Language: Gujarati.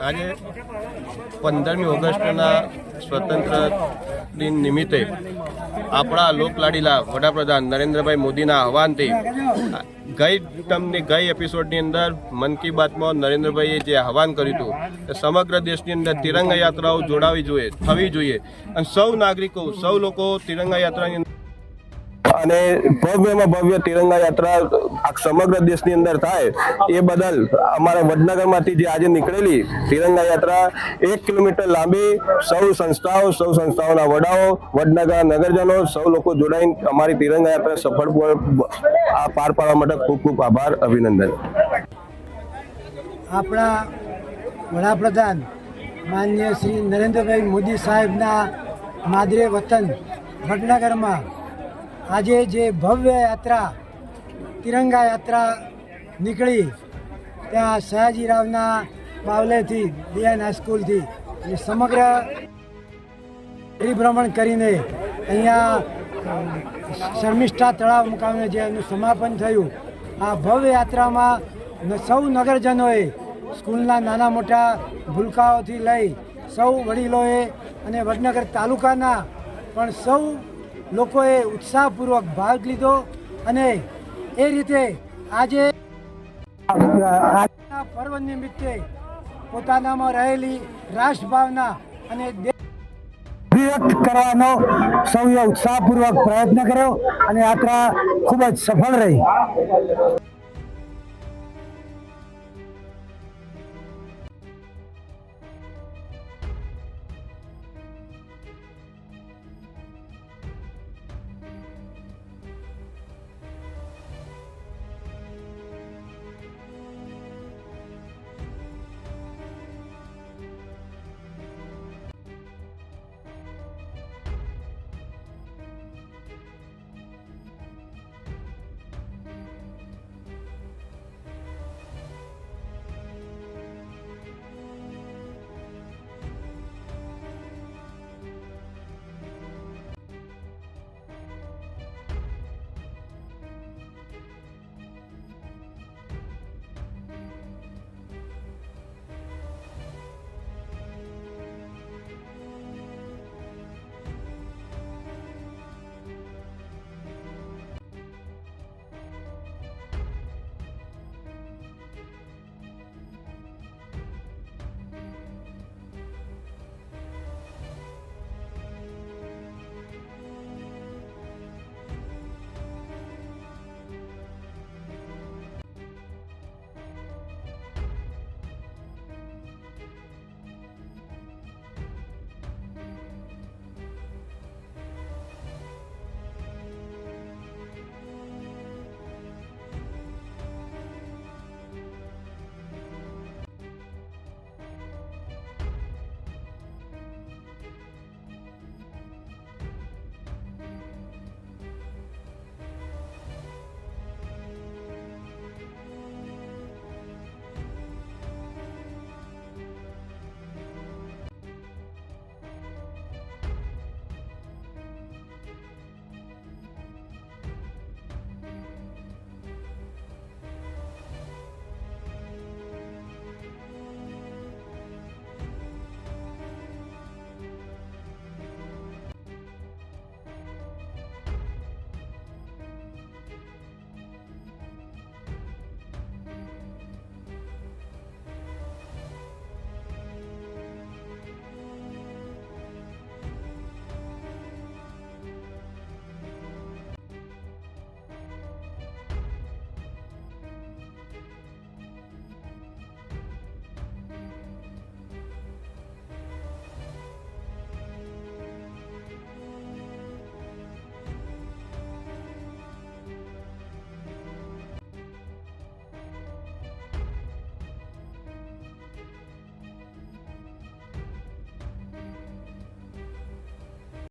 આજે પંદરમી ઓગસ્ટના સ્વતંત્ર દિન નિમિત્તે આપણા લોકલાડીલા વડાપ્રધાન નરેન્દ્રભાઈ મોદીના આહવાનથી ગઈ ટર્મની ગઈ એપિસોડની અંદર મન કી બાતમાં નરેન્દ્રભાઈએ જે આહવાન કર્યું હતું કે સમગ્ર દેશની અંદર તિરંગા યાત્રાઓ જોડાવી જોઈએ, થવી જોઈએ. અને સૌ નાગરિકો, સૌ લોકો તિરંગા યાત્રાની અને ભવ્યમાં ભવ્ય તિરંગા યાત્રા સમગ્ર દેશની અંદર થાય, એ બદલ અમારા વડનગરમાંથી જે આજે નીકળેલી તિરંગા યાત્રા એક કિલોમીટર લાંબી, સૌ સંસ્થાઓ, સૌ સંસ્થાઓના વડાઓ વડનગર નગરજનો, સૌ લોકો જોડાઈને અમારી તિરંગા યાત્રા સફળ પાર પાડવા માટે ખૂબ ખૂબ આભાર, અભિનંદન. આપણા વડાપ્રધાન માન્ય શ્રી નરેન્દ્રભાઈ મોદી સાહેબના માદરે વતન વડનગરમાં આજે જે ભવ્ય યાત્રા, તિરંગા યાત્રા નીકળી, ત્યાં સયાજીરાવના બાવલેથી દિયાન હાઈસ્કૂલથી અને સમગ્ર પરિભ્રમણ કરીને અહીંયા શર્મિષ્ઠા તળાવ મુકામે જે એનું સમાપન થયું, આ ભવ્ય યાત્રામાં સૌ નગરજનોએ સ્કૂલના નાના મોટા ભૂલકાઓથી લઈ સૌ વડીલોએ અને વડનગર તાલુકાના પણ સૌ લોકોએ ઉત્સાહપૂર્વક ભાગ લીધો અને એ રીતે આજે પર્વ નિમિત્તે પોતાનામાં રહેલી રાષ્ટ્રભાવના અને દેશ અભિવ્યક્ત કરવાનો સૌએ ઉત્સાહપૂર્વક પ્રયત્ન કર્યો અને યાત્રા ખૂબ જ સફળ રહી.